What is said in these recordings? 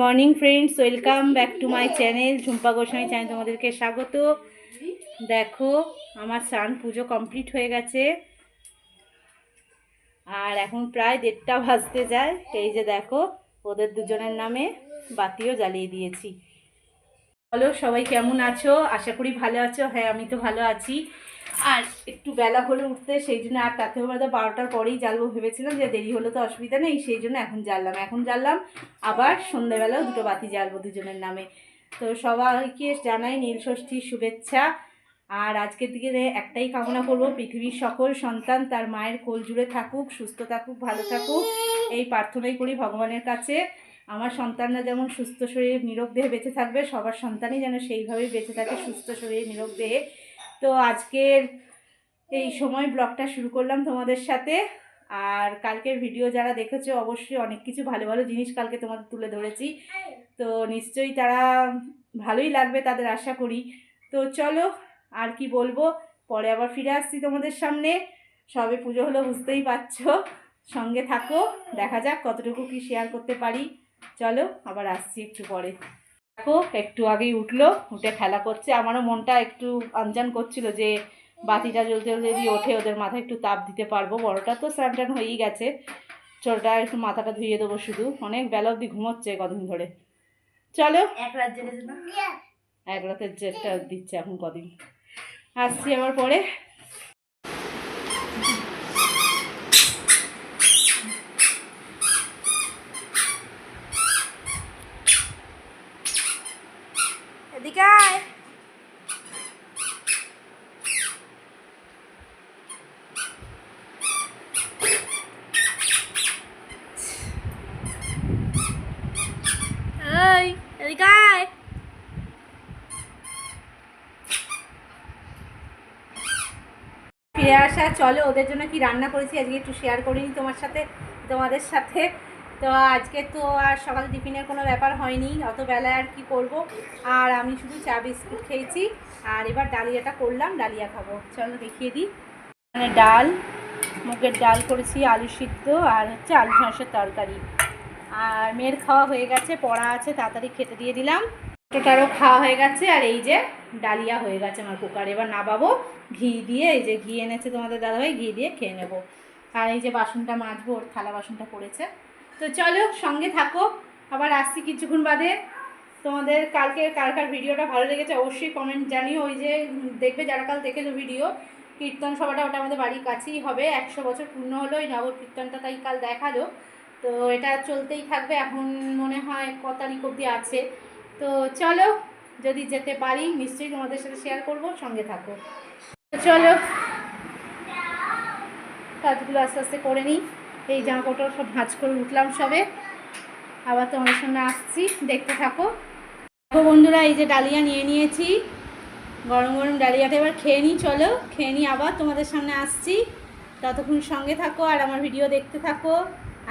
Morning friends, welcome back to my channel Jhumpa Goswami channel, তোমাদেরকে স্বাগত। দেখো, আমার স্নান পুজো কমপ্লিট হয়ে গেছে। আর এখন প্রায় দেড়টা ভাজতে যায়। এই যে দেখো, ওদের দুজনের নামে বাতিও জ্বালিয়ে দিয়েছি। বলো, সবাই কেমন আছো? আশা করি ভালো আছো। হ্যাঁ আমি তো ভালো আছি। আর একটু বেলা হলে উঠতে, সেই জন্য আর তাতে হয়তো বারোটার পরেই জ্বালবো। ভেবেছিলাম যে দেরি হলে তো অসুবিধা নেই, সেই জন্য এখন জ্বাললাম। এখন জ্বাললাম, আবার সন্ধ্যাবেলাও দুটো বাতি জ্বালবো দুজনের নামে। তো সবাইকে জানাই নীল ষষ্ঠীর শুভেচ্ছা। আর আজকের দিকে একটাই কামনা করব, পৃথিবীর সকল সন্তান তার মায়ের কোল জুড়ে থাকুক, সুস্থ থাকুক, ভালো থাকুক, এই প্রার্থনাই করি ভগবানের কাছে। আমার সন্তানরা যেমন সুস্থ শরীরে নিরোগ দেহে বেঁচে থাকবে, সবার সন্তানই যেন সেইভাবেই বেঁচে থাকে, সুস্থ শরীরে নিরোগ দেহে। তো আজকের এই সময় ব্লগটা শুরু করলাম তোমাদের সাথে। আর কালকের ভিডিও যারা দেখেছ, অবশ্যই অনেক কিছু ভালো ভালো জিনিস কালকে তোমাদের তুলে ধরেছি। তো নিশ্চয়ই তারা ভালোই লাগবে তাদের আশা করি। তো চলো, আর কি বলব? পরে আবার ফিরে আসছি তোমাদের সামনে। সবে পুজো হলো, বুঝতেই পারছ। সঙ্গে থাকো, দেখা যাক কতটুকু কি শেয়ার করতে পারি। চলো, আবার আসছি একটু পরে। দেখো একটু আগেই উঠল উঠে খেলা করছে। আমারও মনটা একটু আনজান করছিল যে বাতিটা জ্বলতে জ্বলতে যদি ওঠে ওদের মাথায় একটু তাপ দিতে পারব। বড়টা তো স্নান হয়েই গেছে। ছোটটা একটু মাথাটা ধুয়ে দেবো শুধু। অনেক বেলা অবধি ঘুমোচ্ছে কদিন ধরে। চলো। এক রাত এক রাতের জেটটা দিচ্ছে এখন কদিন। আসছি আমার পরে এদিকে আয় এই এদিকে আয় ফিরে আসা চলো, ওদের জন্য কি রান্না করেছি আজকে একটু শেয়ার করিনি তোমার সাথে, তোমাদের সাথে। তো আজকে তো আর সকালে টিফিনের কোনো ব্যাপার হয়নি, অত বেলায় আর কি করব? আর আমি শুধু চা বিস্কুট খেয়েছি, আর এবার ডালিয়াটা করলাম, ডালিয়া খাব। চলো দেখিয়ে দিই। মানে ডাল, মুগের ডাল করেছি, আলু সিদ্ধ, আর হচ্ছে আলু ঢাঁসের তরকারি। আর মেয়ের খাওয়া হয়ে গেছে, পড়া আছে, তাড়াতাড়ি খেতে দিয়ে দিলাম। টোটারও খাওয়া হয়ে গেছে, আর এই যে ডালিয়া হয়ে গেছে আমার কুকার। এবার নাবাবো ঘি দিয়ে, এই যে ঘি এনেছে তোমাদের দাদাভাই, ঘি দিয়ে খেয়ে নেব। আর এই যে বাসনটা মাজবো, ওর থালা বাসনটা পড়েছে। তো চলো, সঙ্গে থাকো। আবার আসছি কিছুক্ষণ বাদে। তোমাদের কালকে কার কার ভিডিওটা ভালো লেগেছে অবশ্যই কমেন্ট জানিও। ওই যে দেখবে যারা কাল দেখেছ ভিডিও, কীর্তন সভাটা ওটা আমাদের বাড়ির কাছেই হবে। একশো বছর পূর্ণ হলো ওই নগর কীর্তনটা তাই কাল দেখাল। তো এটা চলতেই থাকবে। এখন মনে হয় ক তারিখ অবধি আছে। তো চলো, যদি যেতে পারি, নিশ্চয়ই তোমাদের সাথে শেয়ার করব, সঙ্গে থাকো। চলো, কাজগুলো আস্তে আস্তে করে নিই। এই জামা কাপড় সব ভাঁজ করে উঠলাম সবে। আবার তোমাদের সামনে আসছি, দেখতে থাকো। দেখো বন্ধুরা, এই যে ডালিয়া নিয়ে নিয়েছি। গরম গরম ডালিয়াটা এবার খেয়ে নিই, চলো। খেয়ে নিই আবার তোমাদের সামনে আসছি। ততক্ষণ সঙ্গে থাকো আর আমার ভিডিও দেখতে থাকো।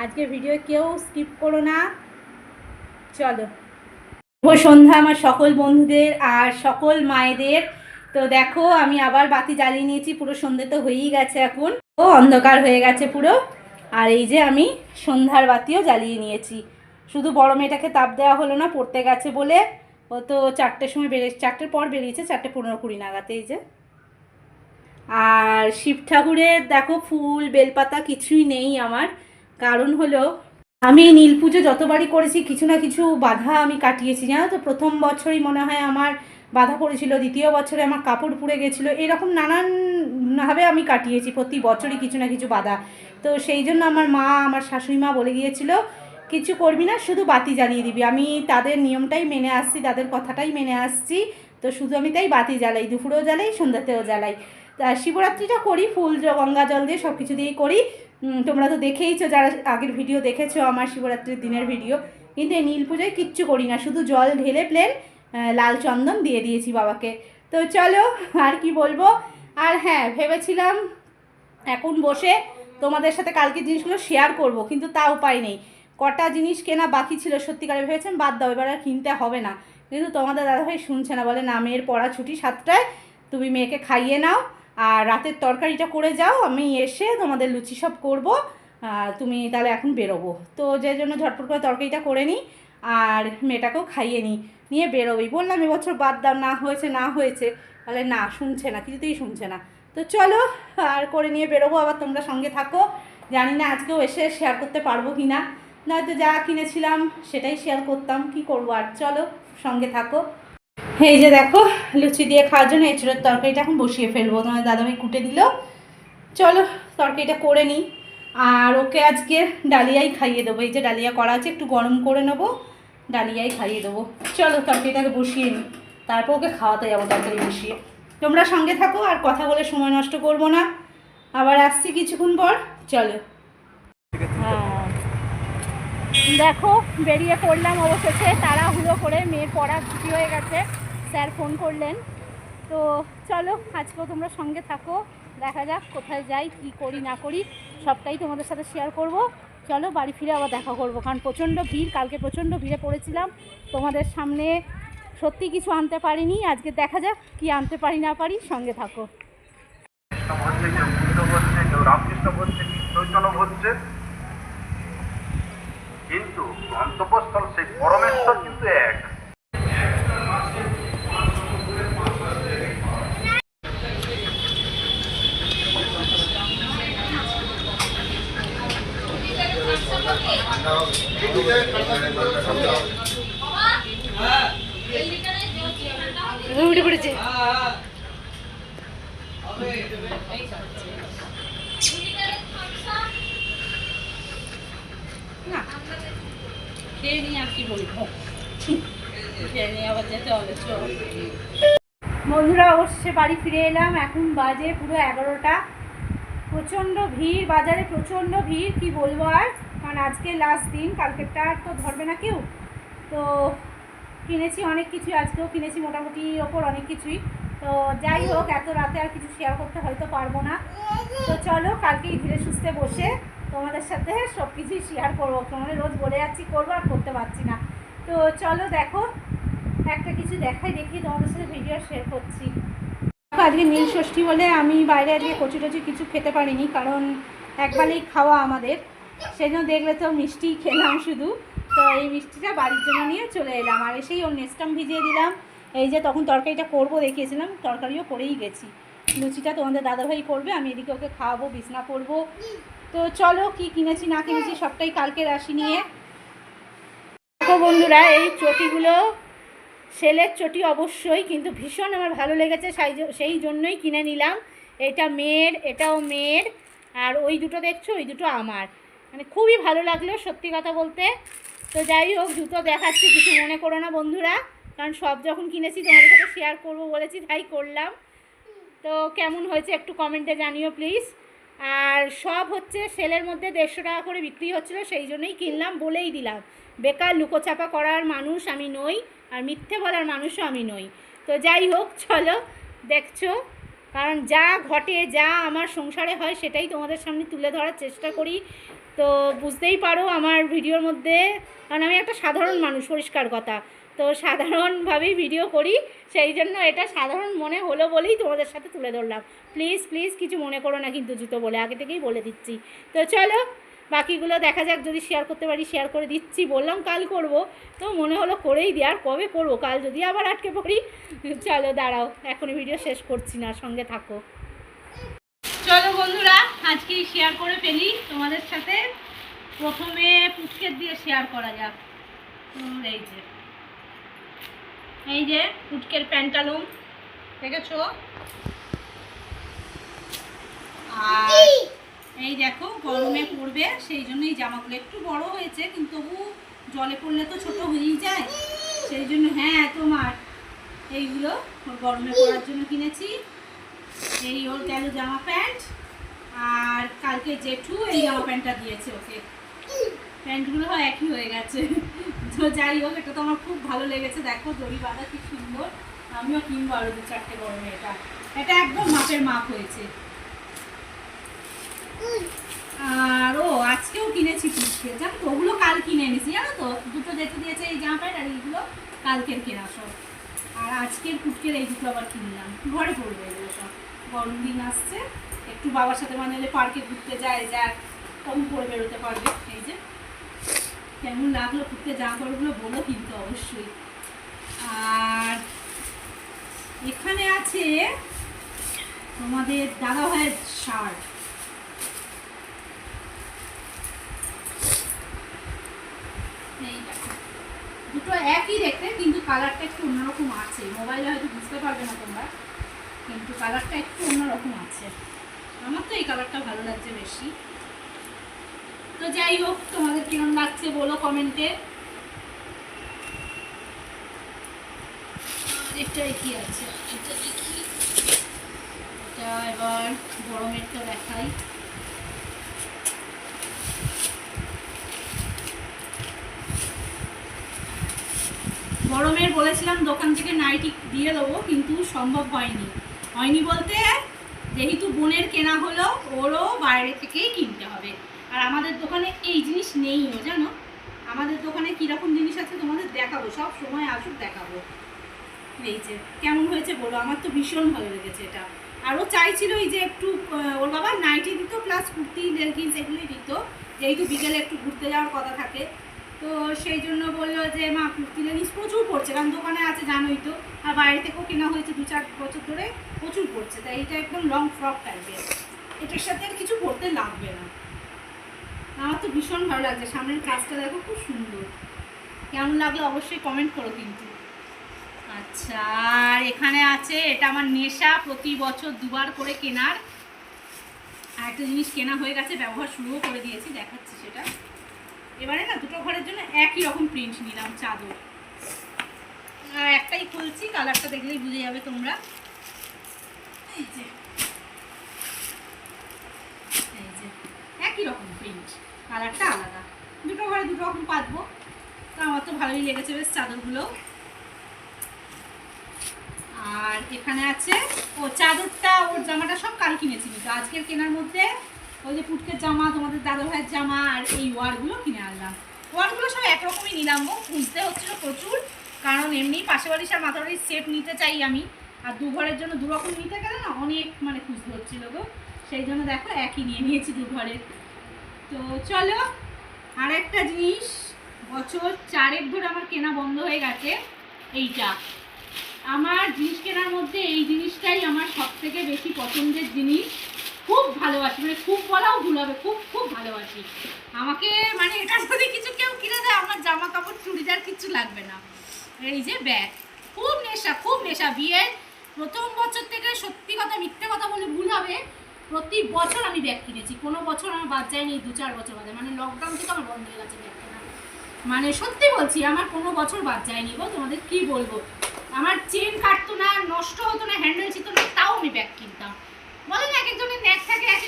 আজকের ভিডিও কেউ স্কিপ করো না। চলো। শুভ সন্ধ্যা আমার সকল বন্ধুদের আর সকল মায়েদের। তো দেখো, আমি আবার বাতি জ্বালিয়ে নিয়েছি, পুরো সন্ধে তো হয়েই গেছে এখন। ও, অন্ধকার হয়ে গেছে পুরো। আর এই যে আমি সন্ধ্যার বাতিও জ্বালিয়ে নিয়েছি। শুধু বড় মেয়েটাকে তাপ দেওয়া হলো না, পড়তে গেছে বলে। ও তো চারটের সময় বেরিয়ে, চারটের পর বেরিয়েছে, চারটে পনেরো কুড়ি নাগাতে এই যে। আর শিব ঠাকুরের দেখো ফুল, বেলপাতা কিছুই নেই আমার। কারণ হলো আমি নীল পুজো যতবারই করেছি, কিছু না কিছু বাধা আমি কাটিয়েছি, জানো তো? প্রথম বছরই মনে হয় আমার বাধা পড়েছিল, দ্বিতীয় বছরে আমার কাপড় পুড়ে গেছিল, এরকম নানানভাবে আমি কাটিয়েছি, প্রতি বছরই কিছু না কিছু বাধা। তো সেই জন্য আমার মা, আমার শাশুড়ি মা বলে গিয়েছিল কিছু করবি না, শুধু বাতি জ্বালিয়ে দিবি। আমি তাদের নিয়মটাই মেনে আসছি, তাদের কথাটাই মেনে আসছি, তো শুধু আমি তাই বাতি জ্বালাই, দুপুরেও জ্বালাই, সন্ধ্যাতেও জ্বালাই। তা শিবরাত্রিটা করি, ফুল গঙ্গা জল দিয়ে সব কিছু দিয়েই করি। তোমরা তো দেখেইছো যারা আগের ভিডিও দেখেছ আমার শিবরাত্রির দিনের ভিডিও। কিন্তু এই নীল পুজোয় কিচ্ছু করি না, শুধু জল ঢেলে প্লেন লাল চন্দন দিয়ে দিয়েছি বাবাকে। তো চলো, আর কি বলব? আর হ্যাঁ ভেবেছিলাম এখন বসে তোমাদের সাথে কালকে জিনিসগুলো শেয়ার করব, কিন্তু তা উপায় নেই। কটা জিনিস কেনা বাকি ছিল, সত্যিকারে ভেবেছেন, বাদ দাও, এবার আর কিনতে হবে না। কিন্তু তোমাদের দাদাভাই শুনছে না, বলে না, মেয়ের পড়া ছুটি সাতটায়, তুমি মেয়েকে খাইয়ে নাও। আর রাতের তরকারিটা করে যাও, আমি এসে তোমাদের লুচি সব করব তুমি তাহলে এখন বেরোবো। তো যে জন্য ঝটপট করে তরকারিটা করে নিই আর মেয়েটাকেও খাইয়ে নিই নিয়ে বেরোবি। বললাম এবছর বাদ দাও, না হয়েছে না হয়েছে। তাহলে না, শুনছে না, কিছুতেই শুনছে না। তো চলো, আর করে নিয়ে বেরোবো, আবার তোমরা সঙ্গে থাকো। জানি না আজকেও এসে শেয়ার করতে পারব কি না। নয়তো যা কিনেছিলাম, সেটাই শেয়ার করতাম, কি করব আর? চলো, সঙ্গে থাকো। এই যে দেখো, লুচি দিয়ে খাওয়ার জন্য এঁচড়ের তরকারিটা এখন বসিয়ে ফেলব। তোমার দাদাভাই কুটে দিল। চলো, তরকারিটা করে নিই। আর ওকে আজকে ডালিয়াই খাইয়ে দেবো। এই যে ডালিয়া করা আছে, একটু গরম করে নেব। ডালিয়াই খাইয়ে দেবো। চলো, তরকারিটাকে বসিয়ে নিই। তারপর ওকে খাওয়াতে যাব তরকারি বসিয়ে। তোমরা সঙ্গে থাকো, আর কথা বলে সময় নষ্ট করব না। আবার আসছি কিছুক্ষণ পর। চলো। হ্যাঁ। দেখো, বেরিয়ে পড়লাম অবশেষে। তাড়াহুড়ো করে মেয়ের পড়া ছুটি হয়ে গেছে। স্যার ফোন করলেন। তো চলো, আজকেও তোমরা সঙ্গে থাকো। দেখা যাক কোথায় যাই, কি করি, না করি, সবটাই তোমাদের সাথে শেয়ার করব। চলো, বাড়ি ফিরে আবার দেখা করব, কারণ প্রচণ্ড ভিড়, কালকে প্রচণ্ড ভিড়ে পড়েছিলাম। তোমাদের সামনে সত্যি কিছু আনতে পারিনি। আজকে দেখা যাক কি আনতে পারি, না পারি, সঙ্গে থাকো। কিন্তু গন্তব্যস্থল সেই পরমেশ্বর কিন্তু এক উঠে পড়েছে না খেয়ে নিয়ে আর কি বলব খেয়ে নিয়ে আবার যেতে হবে চলো বন্ধুরা অবশ্যই বাড়ি ফিরে এলাম। এখন বাজে পুরো এগারোটা। প্রচণ্ড ভিড়, বাজারে প্রচণ্ড ভিড়, কি বলব আর? কারণ আজকে লাস্ট দিন, কালকেরটা আর তো ধরবে না কেউ। তো কিনেছি অনেক কিছু, আজকেও কিনেছি মোটামুটি ওপর অনেক কিছুই। তো যাই হোক, এত রাতে আর কিছু শেয়ার করতে হয়তো পারব না। তো চলো, কালকেই ধীরে সুস্থে বসে তোমাদের সাথে সব কিছুই শেয়ার করব। তোমাদের রোজ বলে যাচ্ছি, করব আর করতে পারছি না। তো চলো দেখো, একটা কিছু দেখাই দেখি তোমাদের সাথে ভিডিও শেয়ার করছি। আজকে নীল ষষ্ঠী বলে আমি বাইরে আজকে কচি টচি কিছু খেতে পারিনি, কারণ একবারেই খাওয়া আমাদের। সেই জন্য দেখলে তো মিষ্টি খেলাম শুধু। তো এই মিষ্টিটা বাড়ির জন্য নিয়ে চলে এলাম। আর এসেই ওর নেস্টাম ভিজিয়ে দিলাম। এই যে তখন তরকারিটা করব দেখিয়েছিলাম, তরকারিও করেই গেছি। লুচিটা তোমাদের দাদাভাই করবে, আমি এদিকে ওকে খাওয়াবো, বিছনা করব তো চলো কি কিনেছি, না কিনেছি, সবটাই কালকে রাশি নিয়ে। বন্ধুরা, এই চটিগুলো সেলের চটি অবশ্যই, কিন্তু ভীষণ আমার ভালো লেগেছে, সেই জন্যই কিনে নিলাম। এটা মেয়ের, এটাও মেয়ের, আর ওই দুটো দেখছ, ওই দুটো আমার। মানে খুবই ভালো লাগল সত্যি কথা বলতে। তো যাই হোক, জুতো দেখাচ্ছি, কিছু মনে করো না বন্ধুরা, কারণ সব যখন কিনেছি তোমাদের সাথে শেয়ার করব বলেছি, তাই করলাম। তো কেমন হয়েছে একটু কমেন্টে জানিও প্লিজ আর সব হচ্ছে সেলের মধ্যে দেড়শো টাকা করে বিক্রি হচ্ছিল, সেই জন্যই কিনলাম, বলেই দিলাম। বেকার লুকোচাপা করার মানুষ আমি নই আর মিথ্যে বলার মানুষও আমি নই। তো যাই হোক, চলো, দেখছ? কারণ যা ঘটে, যা আমার সংসারে হয় সেটাই তোমাদের সামনে তুলে ধরার চেষ্টা করি। তো বুঝতেই পারো আমার ভিডিওর মধ্যে, কারণ আমি একটা সাধারণ মানুষ, পরিষ্কার কথা। তো সাধারণভাবেই ভিডিও করি, সেই জন্য এটা সাধারণ মনে হলো বলেই তোমাদের সাথে তুলে ধরলাম। প্লিজ প্লিজ, কিছু মনে করো না কিন্তু জুতো বলে, আগে থেকেই বলে দিচ্ছি। তো চলো বাকিগুলো দেখা যাক, যদি শেয়ার করতে পারি শেয়ার করে দিচ্ছি। বললাম, কাল করব। তো মনে হলো করেই দিই আর কবে করব? কাল যদি আবার আটকে পড়ি, চলো দাঁড়াও, এখনই ভিডিও শেষ করছি না সঙ্গে থাকো। চলো বন্ধুরা, আজকেই শেয়ার করে ফেলি তোমাদের সাথে। প্রথমে পুচকের দিয়ে শেয়ার করা যাক। এই যে। এই যে পুটকের প্যান্টালুন দেখেছ? আর এই দেখো, গরমে পড়বে, সেই জন্য এই জামাগুলো একটু বড় হয়েছে, কিন্তু তবু জলে পড়লে তো ছোট হয়েই যায়। সেই জন্য হ্যাঁ তোমার এইগুলো ওর গরমে পড়ার জন্য কিনেছি। এই ওর গেল জামা প্যান্ট, আর কালকে জেঠু এই জামা প্যান্টটা দিয়েছে ওকে। প্যান্টগুলো একই হয়ে গেছে। তো যাই হোক, এটা তো আমার খুব ভালো লেগেছে। দেখো, দড়ি বাঁধা কি সুন্দর। আমিও কিনবো আরও দু চারটে গরমে এটা। এটা একদম মাপের মাপ হয়েছে। আর ও, আজকেও কিনেছি পুচকে জানো তো ওগুলো কাল কিনে এনেছি, জানো তো? দুটো যেতে দিয়েছে এই জামা প্যান্ট আর এইগুলো কালকের কেনা সব। আর আজকের পুটকের এই দুটো আবার কিনলাম। ঘরে পড়বে এগুলো সব। গরম দিন আসছে, একটু বাবার সাথে মানে পার্কে ঘুরতে যায়, যাক তখন পরে বেরোতে পারবে। এই যে, কেমন লাগল ফুটকে জামা কাপড়গুলো বলো কিন্তু অবশ্যই। আর এখানে আছে তোমাদের দাদা ভাইয়ের শার্ট। দুটো একই দেখতে, কিন্তু কালারটা একটু অন্যরকম আছে। মোবাইলে হয়তো বুঝতে পারবে না তোমরা, কিন্তু কালারটা একটু অন্যরকম আছে। আমার তো এই কালারটা ভালো লাগছে বেশি। তো যাই হোক, তোমাদের কিরম লাগছে বলো কমেন্টে এটাই কি আছে? এটা দেখি। এটা এবার দেখাই। গরমের বলেছিলাম, দোকান থেকে নাইটি দিয়ে দেবো, কিন্তু সম্ভব হয়নি। হয়নি বলতে যেহেতু বোনের কেনা হলো, ওরও বাইরে থেকেই কিনতে হবে। আর আমাদের দোকানে এই জিনিস নেইও জানো? আমাদের দোকানে কীরকম জিনিস আছে তোমাদের দেখাবো, সব সময় আসুক দেখাবো। এই যে, কেমন হয়েছে বলো, আমার তো ভীষণ ভালো লেগেছে এটা। আরও চাইছিল এই যে একটু ওর বাবা নাইটি দিত প্লাস কুর্তি লেগিংস এগুলোই দিত। যেহেতু বিকেলে একটু ঘুরতে যাওয়ার কথা থাকে তো সেই জন্য বলল যে, মা, কুর্তি লেগিংস প্রচুর পড়ছে, কারণ দোকানে আছে, জানোই তো। আর বাইরে থেকেও কেনা হয়েছে দু চার বছর ধরে, প্রচুর পড়ছে। তাই এটা একদম লং ফ্রক টাইপের এটার সাথে আর কিছু পরতে লাগবে না। আমার তো ভীষণ ভালো লাগছে। সামনের কাজটা দেখো, খুব সুন্দর। কেমন লাগল অবশ্যই কমেন্ট করো কিন্তু। আচ্ছা আর এখানে আছে, এটা আমার নেশা, প্রতি বছর দুবার করে কেনার। আর একটা জিনিস কেনা হয়ে গেছে, ব্যবহার শুরুও করে দিয়েছি, দেখাচ্ছি সেটা। এবারে না দুটো ঘরের জন্য একই রকম প্রিন্ট নিলাম চাদর। আর একটাই খুলছি কালারটা দেখলেই বুঝে যাবে তোমরা। এই যে। এই যে। একই রকম প্রিন্ট কালারটা আলাদা। দুটো ঘরে দুটো রকম পাতবো। তো আমার তো ভালোই লেগেছে বেশ চাদরগুলো। আর এখানে আছে, ও চাদরটা, ওর জামাটা সব কাল কিনেছি কিন্তু, আজকের কেনার মধ্যে ওই যে পুটকের জামা, তোমাদের দাদা ভাইয়ের জামা আর এই ওয়ারগুলো কিনে আনলাম। ওয়ারগুলো সব একরকমই নিলাম গো, খুঁজতে হচ্ছিল প্রচুর, কারণ এমনি পাশে বাড়ির আর মাথা বাড়ির সেট নিতে চাই আমি। আর দু ঘরের জন্য দু রকম নিতে গেলে না অনেক মানে খুঁজতে হচ্ছিল গো। সেই জন্য দেখো একই নিয়ে নিয়েছি দু ঘরের। তো চলো আর একটা জিনিস, বছর চারেক ধরে আমার কেনা বন্ধ হয়ে গেছে, এইটা। আমার জিনিস কেনার মধ্যে এই জিনিসটাই আমার সব থেকে বেশি পছন্দের জিনিস। খুব ভালোবাসি মানে খুব বলাও ভুল হবে, খুব খুব ভালোবাসি। আমাকে মানে এটা যদি কিছু কেউ কিনে দেয়, আমার জামা কাপড় চুড়িদার কিছু লাগবে না। এই যে ব্যাগ, খুব নেশা খুব নেশা। বিয়ের প্রথম বছর থেকে সত্যি কথা, মিথ্যে কথা বলে ভুল হবে, প্রতি বছর আমি ব্যাগ কিনেছি। কোনো বছর আমার বাদ যায়নি দু চার বছর বাদে। মানে লকডাউন থেকে আমার বন্ধ হয়ে গেছে ব্যাগ কেনা মানে সত্যি বলছি, আমার কোনো বছর বাদ যায়নি গো, তোমাদের কি বলব? আমার চেন কাটতো না নষ্ট হতো না হ্যান্ডেল ছিল না তাও আমি ব্যাগ কিনতাম বলে না এক একজনের ন্যাক থাকে এক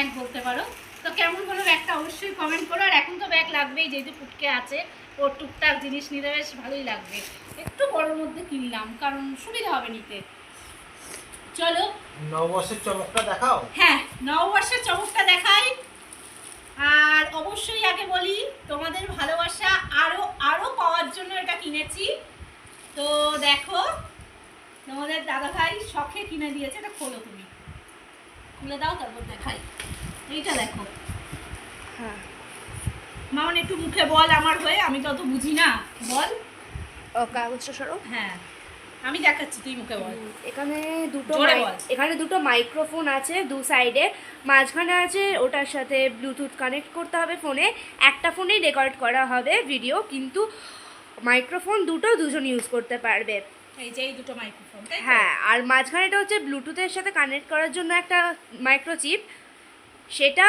ন্যাক বলতে পারো। তো কেমন হলো ব্যাগটা অবশ্যই কমেন্ট করো। আর এখন তো ব্যাগ লাগবেই যেহেতু ফুটকে আছে ওর টুকটাক জিনিস নিতে বেশ ভালোই লাগবে। একটু বড়োর মধ্যে কিনলাম কারণ সুবিধা হবে নিতে। চলো। নববর্ষের চমকটা দেখাও। হ্যাঁ নববর্ষের চমকটা দেখাই। আর অবশ্যই আগে বলি তোমাদের ভালোবাসা আরও আরও পাওয়ার জন্য এটা কিনেছি। তো দেখো তোমাদের দাদা ভাই শখে কিনে দিয়েছে এটা খোলো তুমি। খুলে দাও তারপর দেখাই। এইটা দেখো। হ্যাঁ। মামন একটু মুখে বল আমার হয়ে আমি তো অত বুঝি না। বল। ও কাগজটা সরো হ্যাঁ। আমি দেখাচ্ছি তুই মুখে বল। এখানে দুটো। এখানে দুটো মাইক্রোফোন আছে দু সাইডে মাঝখানে আছে ওটার সাথে ব্লুটুথ কানেক্ট করতে হবে ফোনে একটা ফোনেই রেকর্ড করা হবে ভিডিও কিন্তু মাইক্রোফোন দুটো দুজন ইউজ করতে পারবে। এই যে এই দুটো মাইক্রোফোন হ্যাঁ আর মাঝখানেটা হচ্ছে ব্লুটুথের সাথে কানেক্ট করার জন্য একটা মাইক্রোচিপ সেটা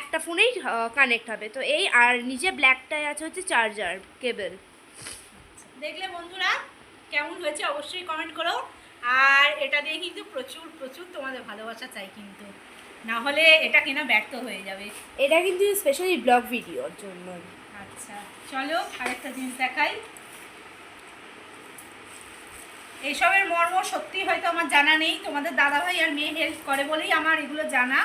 একটা ফোনেই কানেক্ট হবে। তো এই আর নিচে ব্ল্যাকটায় আছে হচ্ছে চার্জার কেবল দেখলে বন্ধুরা কেমন হয়েছে অবশ্যই কমেন্ট করো। আর এটা দিয়ে কিন্তু প্রচুর প্রচুর তোমাদের ভালোবাসা চাই কিন্তু। না হলে এটা কেনা ব্যর্থ হয়ে যাবে। এটা কিন্তু স্পেশালি ব্লগ ভিডিওর জন্য। আচ্ছা চলো আরেকটা জিনিস দেখাই। এইসবের মর্ম সত্যি হয়তো আমার জানা নেই। তোমাদের দাদাভাই আর মেয়ে হেল্প করে বলেই আমার এগুলো জানা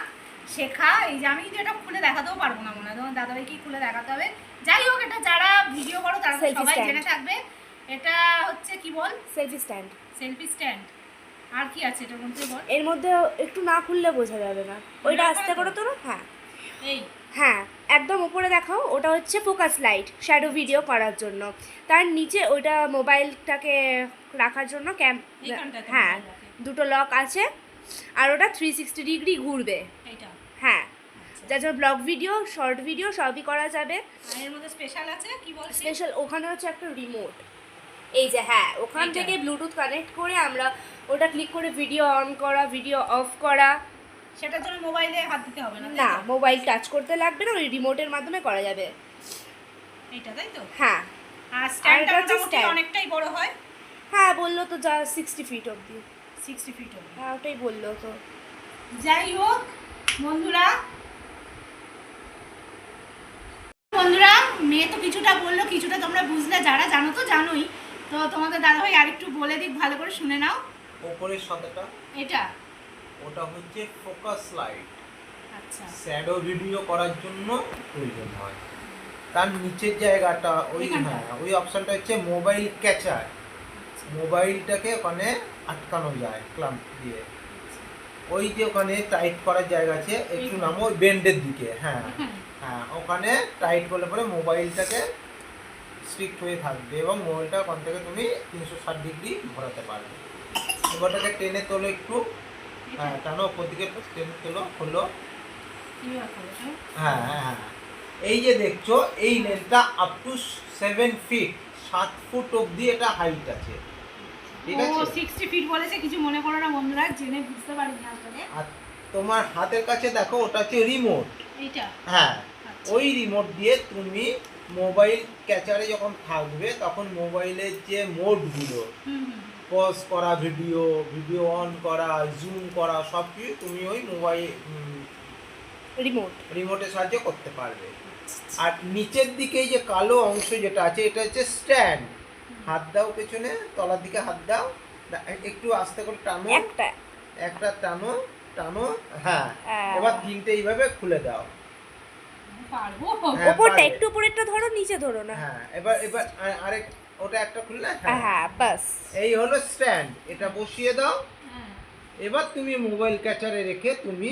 শেখা। এই যে আমি কিন্তু এটা খুলে দেখাতেও পারব না মনে হয়। তোমার দাদাভাই কি খুলে দেখাতে হবে। যাই হোক এটা যারা ভিডিও করো তারা সবাই জেনে থাকবে। এটা হচ্ছে কি বল? সেলফি স্ট্যান্ড সেলফি স্ট্যান্ড আর কি আছে এটার মধ্যে বল? এর মধ্যে একটু না খুললে বোঝা যাবে না। ওইটা আস্তে করো করো তো হ্যাঁ। এই। হ্যাঁ একদম উপরে দেখাও। ওটা হচ্ছে ফোকাস লাইট শ্যাডো ভিডিও করার জন্য। তার নিচে ওইটা মোবাইলটাকে রাখার জন্য ক্যাম্প হ্যাঁ দুটো লক আছে আর ওটা থ্রি সিক্সটি ডিগ্রি ঘুরবে। হ্যাঁ যার জন্য ব্লগ ভিডিও শর্ট ভিডিও সবই করা যাবে। এর মধ্যে স্পেশাল আছে? কি বলছিস? স্পেশাল ওখানে হচ্ছে একটা রিমোট এই যে হ্যাঁ ওখান থেকে ব্লুটুথ কানেক্ট করে আমরা ওটা ক্লিক করে ভিডিও অন করা ভিডিও অফ করা। সেটার জন্য মোবাইলে হাত দিতে হবে না না মোবাইল টাচ করতে লাগবে না ওই রিমোটের মাধ্যমে করা যাবে। এইটা তাই তো? হ্যাঁ। আর স্ট্যান্ডটা অনেকটাই বড় হয়। হ্যাঁ বলল তো যা সিক্সটি ফিট অবধি। সিক্সটি ফিট অব্দি হ্যাঁ ওটাই বলল তো। যাই হোক বন্ধুরা। বন্ধুরা মেয়ে তো কিছুটা বলল কিছুটা তোমরা বুঝলে যারা জানো তো জানোই। তো তোমাদের দাদাভাই আরেকটু বলে দিক ভালো করে শুনে নাও। ওপরের সাদাটা এটা? ওটা হচ্ছে ফোকাস লাইট আচ্ছা। শ্যাডো ভিডিও করার জন্য প্রয়োজন হয়। তার নিচের জায়গাটা ওই? হ্যাঁ ওই অপশনটা হচ্ছে মোবাইল ক্যাচার মোবাইলটাকে ওখানে আটকানো যায় ক্লাম্প দিয়ে। ওই যে ওখানে টাইট করার জায়গা আছে, একটু? নামো ওই বেন্ডের দিকে হ্যাঁ? হ্যাঁ ওখানে টাইট করলে পরে মোবাইলটাকে স্ট্রিক্ট হয়ে থাকবে এবং মোবাইলটা ওখান থেকে তুমি তিনশো ষাট ডিগ্রি ঘোরাতে পারবে। এবারটাকে টেনে তোলো একটু। হ্যাঁ টানো, ওপর দিকে টেনে তোলো, খোলো। হ্যাঁ হ্যাঁ হ্যাঁ। এই যে দেখছ, এই লেনটা আপ টু সেভেন ফিট সাত ফুট অবধি এটা হাইট আছে। ও আছে। সিক্সটি ফিট বলেছে কিছু মনে করো না বন্ধুরা জেনে বুঝতে পারিনি আসলে আর তোমার হাতের কাছে দেখো ওটা হচ্ছে রিমোট এইটা? হ্যাঁ আচ্ছা। ওই রিমোট দিয়ে তুমি মোবাইল ক্যাচারে যখন থাকবে তখন মোবাইলের যে মোডগুলো পজ করা ভিডিও ভিডিও অন করা জুম করা সব কিছু তুমি ওই মোবাইল রিমোট রিমোটের সাহায্যে করতে পারবে। আর নিচের দিকে যে কালো অংশ যেটা আছে এটা হচ্ছে স্ট্যান্ড হাত দাও পেছনে তলার দিকে হাত দাও। একটু আস্তে করে টানো। একটা। একটা টানো টানো হ্যাঁ। হ্যাঁ। এবার তিনটে এইভাবে খুলে দাও। হ্যাঁ, ওপরটা একটু উপরেরটা ধরো নিচে ধরো না। হ্যাঁ এবার এবার আরেক ওটা একটা খুললে হ্যাঁ। হ্যাঁ বাস। এই হলো স্ট্যান্ড এটা বসিয়ে দাও। হ্যাঁ। এবার তুমি মোবাইল ক্যাচারে রেখে তুমি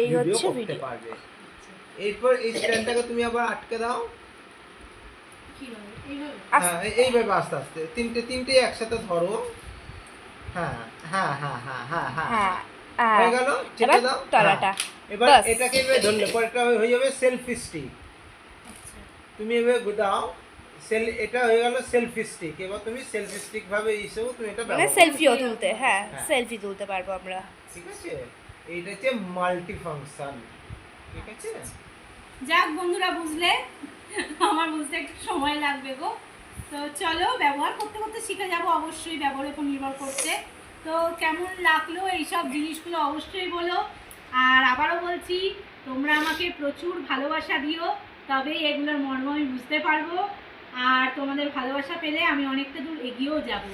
এই ভিডিও করতে পারবে। এরপর এই স্ট্যান্ডটাকে তুমি আবার আটকে দাও। হ্যাঁ এই- এইভাবে আস্তে আস্তে। তিনটে তিনটে একসাথে ধরো। হ্যাঁ হ্যাঁ হ্যাঁ হ্যাঁ হ্যাঁ হ্যাঁ। হ্যাঁ হয়ে। গেল? চেপে দাও। তলাটা হ্যাঁ। এবার এটাকে এভাবে ধরলে পরে হয়ে যাবে সেলফি স্টিক আচ্ছা। তুমি এভাবে দাও সেল এটা হয়ে গেল সেলফি স্টিক এবার তুমি সেলফি স্টিক ভাবে হিসেবে তুমি এটা মানে সেলফিও তুলতে। হ্যাঁ হ্যাঁ। সেলফি তুলতে পারব আমরা। ঠিক আছে? এইটা হচ্ছে মাল্টি ফাংশন ঠিক আছে? যাক বন্ধুরা বুঝলে? আমার বুঝতে একটু সময় লাগবে গো। তো চলো, ব্যবহার করতে করতে শিখে যাব অবশ্যই, ব্যবহারের উপর নির্ভর করছে। তো কেমন লাগল এইসব জিনিসগুলো অবশ্যই বলো। আর আবারও বলছি, তোমরা আমাকে প্রচুর ভালোবাসা দিও তবেই এগুলোর মর্ম আমি বুঝতে পারব। আর তোমাদের ভালোবাসা পেলে আমি অনেকটা দূর এগিয়েও যাব।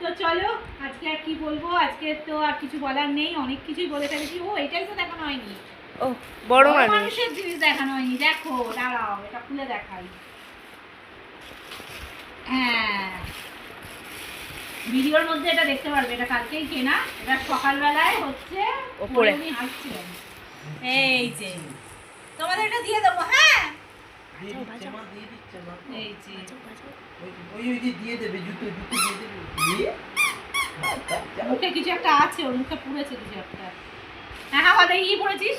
তো চলো, আজকে আর কি বলব? আজকে তো আর কিছু বলার নেই, অনেক কিছুই বলে ফেলেছি। ও, এটাই তো দেখানো হয়নি। ও বড় মানুষ। মানুষের জিনিস দেখানো হয়নি দেখো দাঁড়াও এটা খুলে দেখাই। হ্যাঁ। ভিডিওর মধ্যে এটা দেখতে পারবে এটা কালকেই কেনা এটা সকালবেলায় হচ্ছে ওপরে। এই যে তোমাদের এটা দিয়ে দেবো হ্যাঁ? দিয়ে দিচ্ছে মা দিয়ে দিচ্ছে মা। এই যে। ওই- ওই ওই দিয়ে দেবে জুতো জুতো দিয়ে দেবে। দিয়ে যাও। মুখে কিছু একটা আছে ওর মুখে পুড়েছে কিছু একটা। হ্যাঁ হ্যাঁ বলে কি পড়েছিস?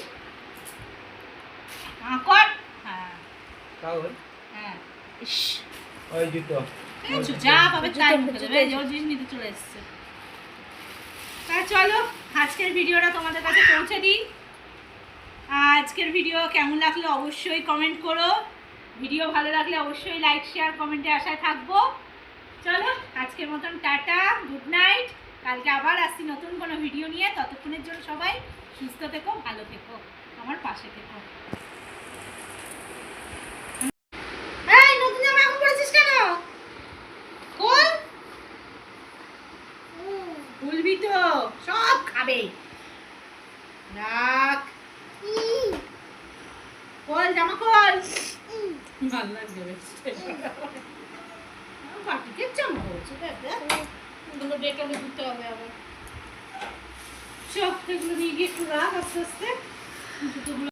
কর হ্যাঁ। তাহলে হ্যাঁ। ইস, ওই জুতো। দেখেছ, যা পাবে তাই মুখে দেবে। জোর জিনিস নিতে চলে এসছে। তা চলো আজকের ভিডিওটা তোমাদের কাছে পৌঁছে দিই। আজকের ভিডিও কেমন লাগল অবশ্যই কমেন্ট করো। ভিডিও ভালো লাগলে অবশ্যই লাইক শেয়ার কমেন্টে আশায় থাকব। চলো আজকের মতন টাটা গুড নাইট কালকে আবার আসছি নতুন কোনো ভিডিও নিয়ে। ততক্ষণের জন্য সবাই সুস্থ থেকো ভালো থেকো। আমার পাশে থেকো এই নতুন জামা এখন পরেছিস কেন খোল খুলবি তো সব